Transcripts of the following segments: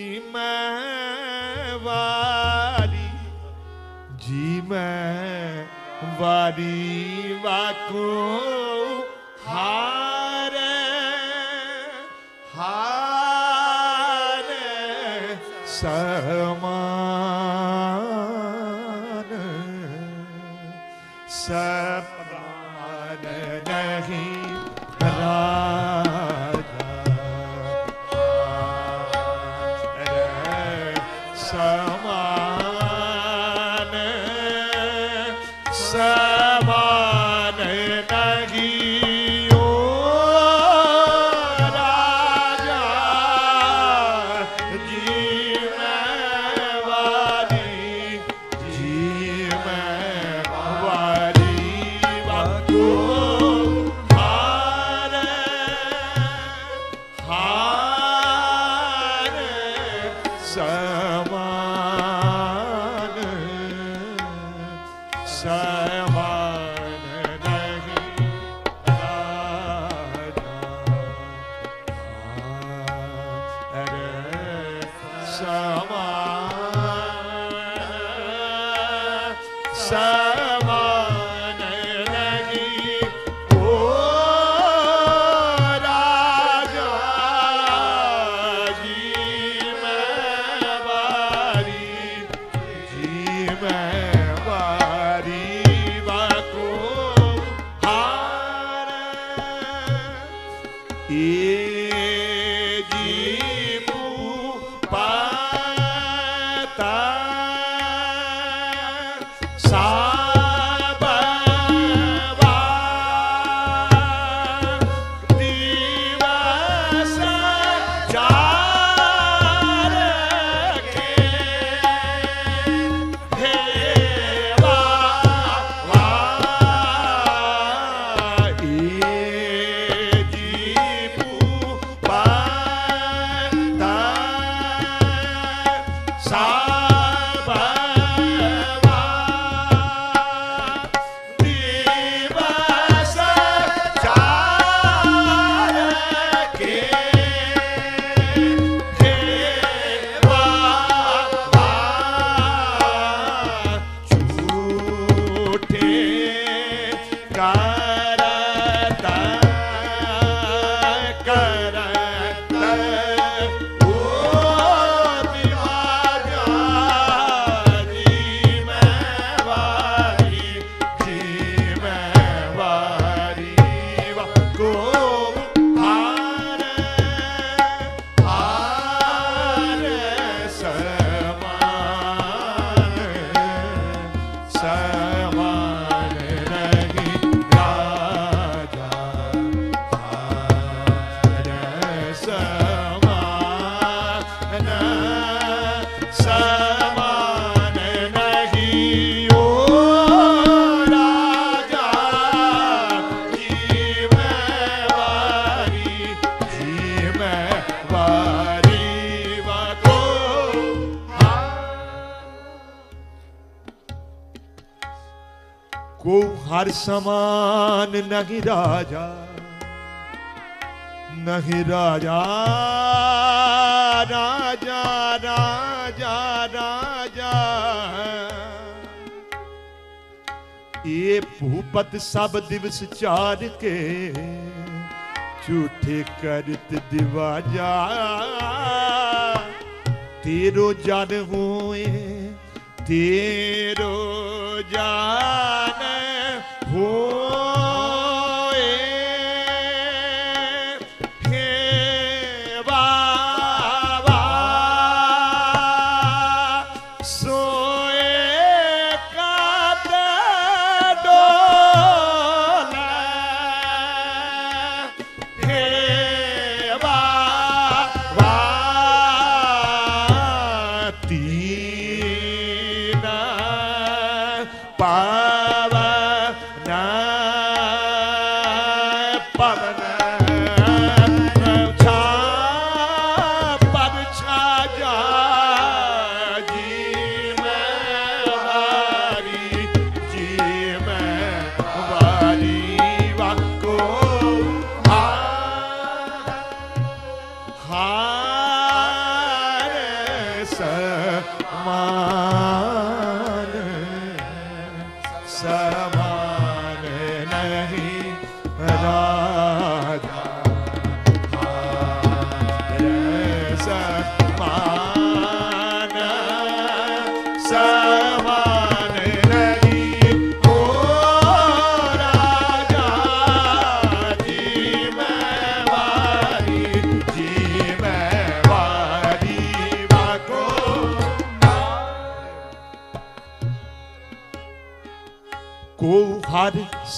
जी मैं वारी जी मैं वारी वाको हार हार समान सपमान नहीं रा हर समान नहीं राजा नहीं राजा राजा राजा राजा ये भूपत सब दिवस चार के झूठे करत दिवाजा। तेरो जन हुए, तेरो जा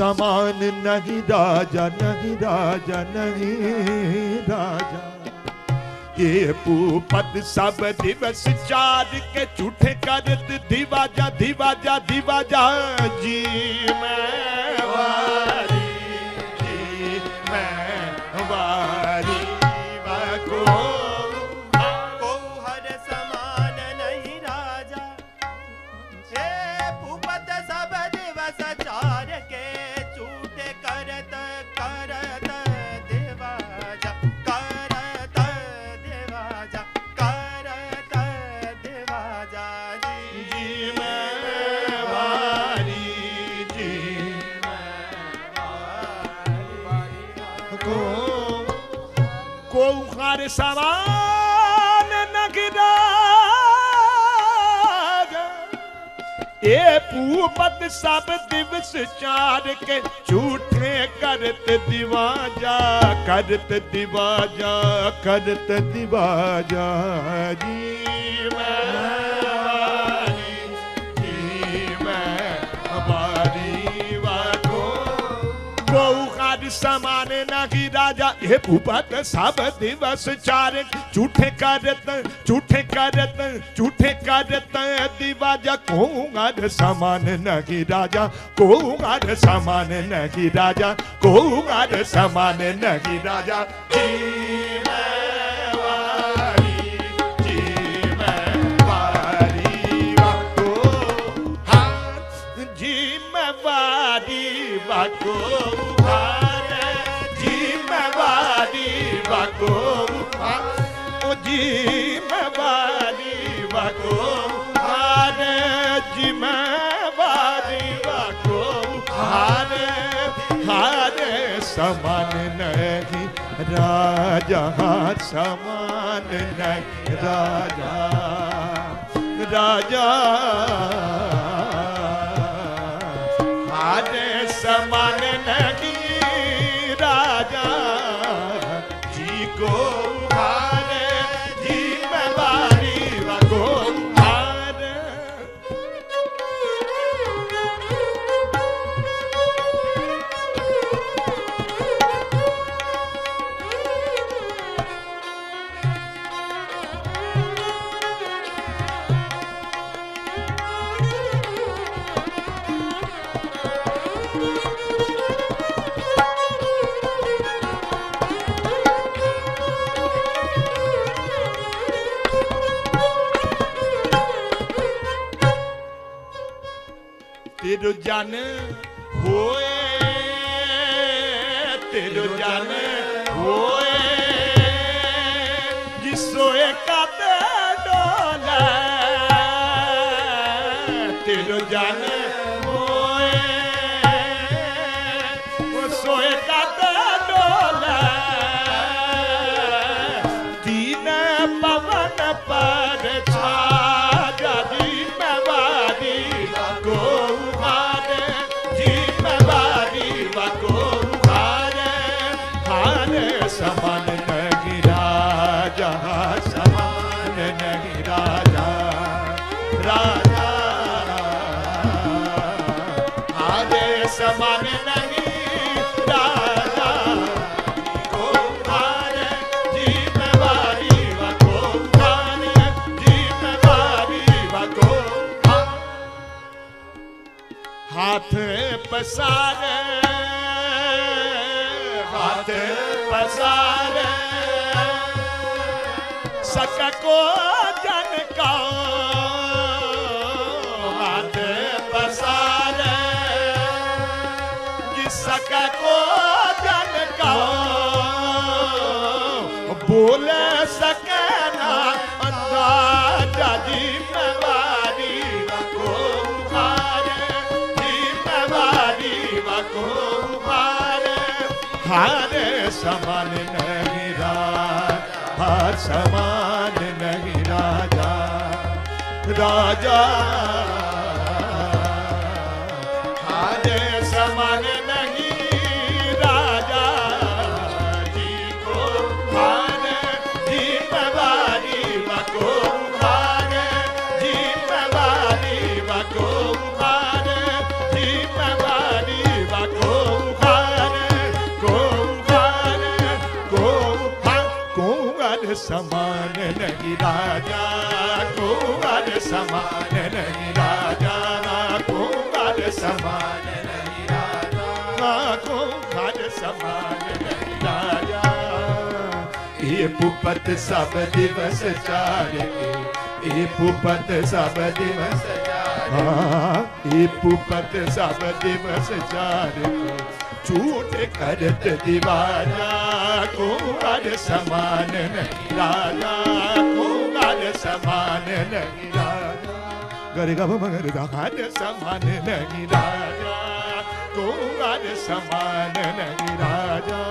समान नहीं राजा नहीं राजा नहीं राजा। ये सब दिवस चार के झूठे करत दिवाजा दिवाजा दिवाजा, जी। ਕਾਰ ਸਵਾਨ ਨਗਰਾਜ ਇਹ ਪੂਪਤ ਸਭ ਦਿਵਸ ਚਾਰ ਕੇ ਝੂਠੇ ਕਰਤ ਦਿਵਾਜਾ ਕਰਤ ਦਿਵਾਜਾ ਕਰਤ ਦਿਵਾਜਾ ਜੀ। ਮੈਂ Go वारी, जी मैं वारी समान नहीं राजा। हे भूपत सब दिवस चार। झूठे करत झूठे करत झूठे करत दिवाजा। कोंगार समान नहीं राजा। कोंगार समान नहीं राजा। कोंगार समान नहीं राजा। ਵਕੂਫਾ ਉਜੀਬ ਵਾਲੀ ਵਕੂਫਾ ਰੇ ਜਿਮਾ ਵਾਲੀ ਵਕੂਫਾ ਰੇ ਹਾਰੇ ਸਮਾਨ ਨਹੀਂ, ਰਾਜਾ ਸਮਾਨ ਨਹੀਂ, ਰਾਜਾ ਰਾਜਾ, ਹਾਰੇ ਸਮਾਨ ਤੇਰੋ ਜਨ ਹੋਏ, ਤੇਰੋ ਜਨ ਹੋਏ। ਜਿਸੋ ਇਕਾਤ ਡੋਲੇ ਤੇਰੋ ਜਨ ਹੋਏ। ਉਸੋ ਇਕਾਤ ਡੋਲੇ ਪਵਨ ਪਰਤ ਪਸਾਰ, ਹੱਥ ਪਸਾਰ। ਸਕ ਕੋ ਜਨ ਕਾ ਹੱਥ ਪਸਾਰ। ਜਿਸ ਸਕ ਕੋ ਜਨ ਕਾ ਬੋਲੇ हारे समान नहीं राजा हर समान नहीं राजा राजा। कुंवर समान नहीं राजा कुंवर समान नहीं राजा कुंवर समान नहीं राजा कुंवर समान नहीं राजा। ये पुपत सब दिवस चारे ये पुपत सब दिवस हाँ ये पुपत सब दिवस चारे। झूठ करत दीवाना, कुंवर समान राजा, कुंवर समान नहीं राजा। गरे गा मगर गान समान नहीं राजा, कुंवर समान नहीं राजा।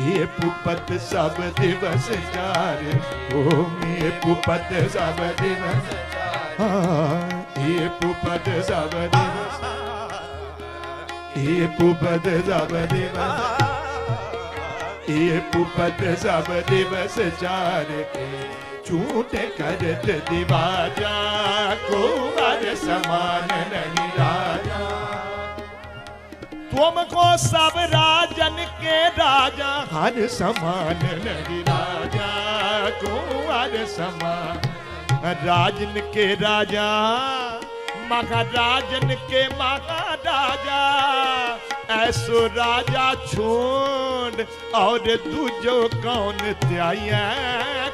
ये पुपत सब दिवस चारे ओम ये पुपत सब दिवस हाँ ये पुपत सब दिवस ये पुपत सब दिवस ये पुपत सब दिवस चार के झूठ करत दिवाजा, कुंवर समान नहीं राजा। तुमको सब राजन के राजा, हर समान नहीं राजा, कुंवर समान। राजन के राजा। महाराजन के महाराजा ऐसो राजा छोड़ और दूजो कौन त्याया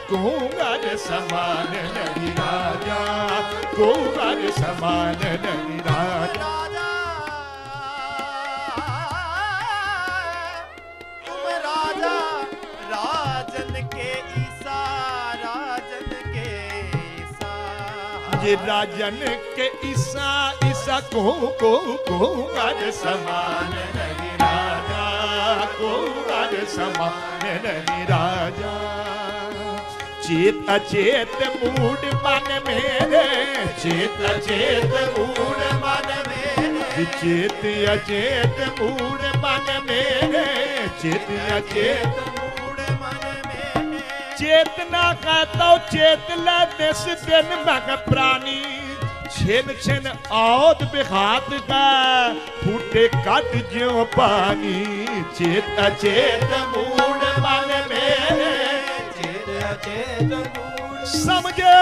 कुंवर समान नहीं राजा कुंवर समान नहीं ये राजन के ईसा ईसा को को को आज समान नहीं राजा को आज समान नहीं राजा चेत अचेत मूड मन मेरे चेत अचेत मूड मन मेरे चेत अचेत मूड मन मेरे चेत अचेत मूड मन में चेतना कहता चेत ले दिस दिन मग प्राणी छिन छिन औद बिहात का फूटे कट ज्यो पानी चेत चेत मूड मन मेरे चेत अचेत मूड समझे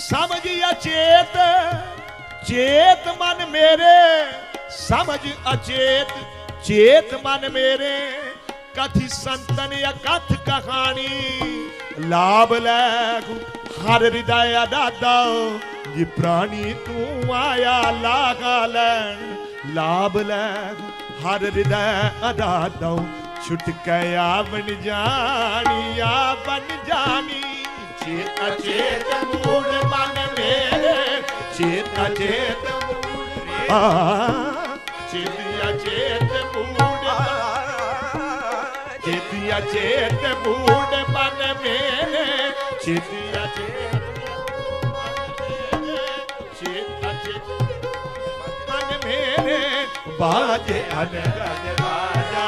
समझ अचेत चेत मन मेरे समझ अचेत चेत मन मेरे कथि संतन या कथ कहानी? लाभ लैगु हर हृदय दादा जी प्राणी तू आया लागा लैन। लाभ लैगु हर हृदय अदादा छुटकया बन जानी या बन जानी। चेत चेत मूड मन मेरे चेत चेत आ। चेत चेत ਛੇਤੀਆ ਚੇਤ ਬੂੜ ਬਨ ਮੇਰੇ ਛੇਤੀਆ ਚੇਤ ਬਾਜੇ ਅਨ ਰਜ ਬਾਜਾ,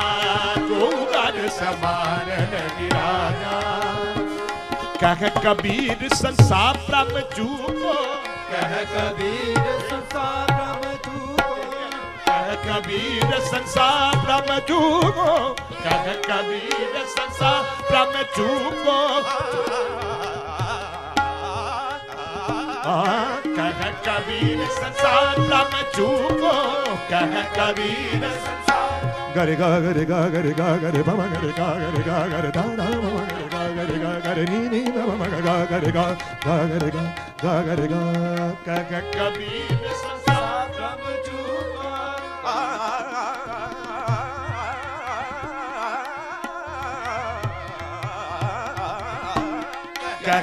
ਤੂੰ ਗਨ ਸਮਾਰਨ ਗਿਰਾਜਾ ਕਹਿ ਕਬੀਰ ਸੰਸਾਰ ਪ੍ਰਭ ਚੂਕੋ, ਕਹ ਕਬੀਰ ਸੰਸਾਰ कबीर संसार ब्रह्म चूको कह कबीर संसार चूको हाँ, कह कबीर संसार ब्रह्म चूको कह कबीर गरे गा गरे गा गरे गा गरे बम गरे गा गरे गा गरे दा दा बम गरे गा गरे गा गरे नी नी गा गा गरे गा गा गरे गा गा गरे गा कह कबीर संसार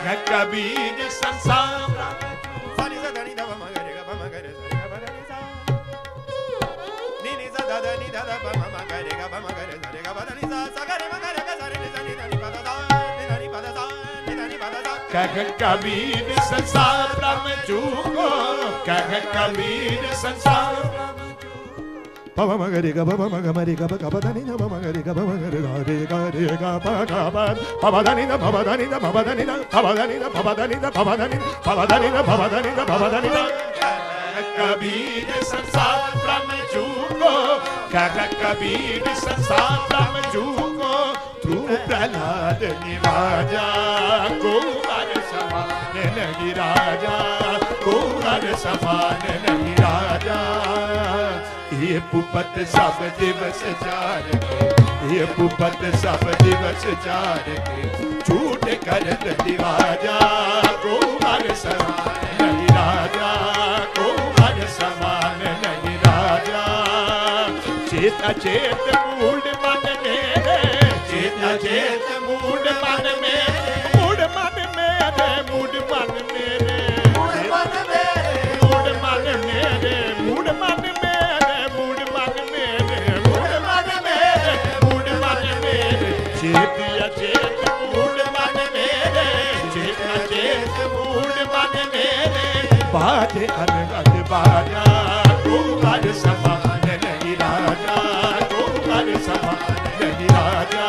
धा कह कबीर संसार ब्रह्म चूको कह कबीर संसार पव Baba Magari Gaba Baba Magari Gaba baba Dani Baba Magari baba Magari Gari Gari Gaba Gaba Baba Dani na, Baba Dani na, Baba Dani na, Baba Dani na, Baba Dani na, Baba Dani na, Baba Dani Da Baba Dani Da Baba Dani Da Kabir संसार ब्रह्म जूको कह कबीर संसार ब्रह्म जूको तू प्रहलाद निवाजा कुमार समान गिराजा कुमार समान नहीं राजा ये पुपत सब दिवस चार के ये पुपत सब दिवस चार के झूठ करत दिवाजा कुमार समान नहीं राजा। कुमार समान नहीं राजा चेत चेत मूड बाजे अनगत बाजा कुमार समान नहीं राजा कुमार समान नहीं राजा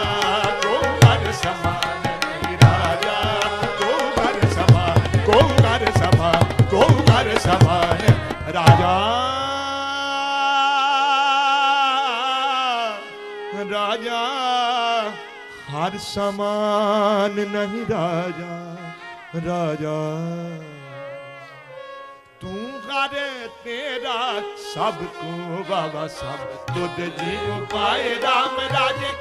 कुमार समान नहीं राजा कुमार समान कुमार समान कुमार समान राजा। राजा, हर समान नहीं राजा राजा। तू ਮੇਰਾ ਸਭ ਕੋ ਬਾਬਾ ਸਭ ਤੁਧ ਜੀ ਪਾਏ ਰਾਮ ਰਾਜੇ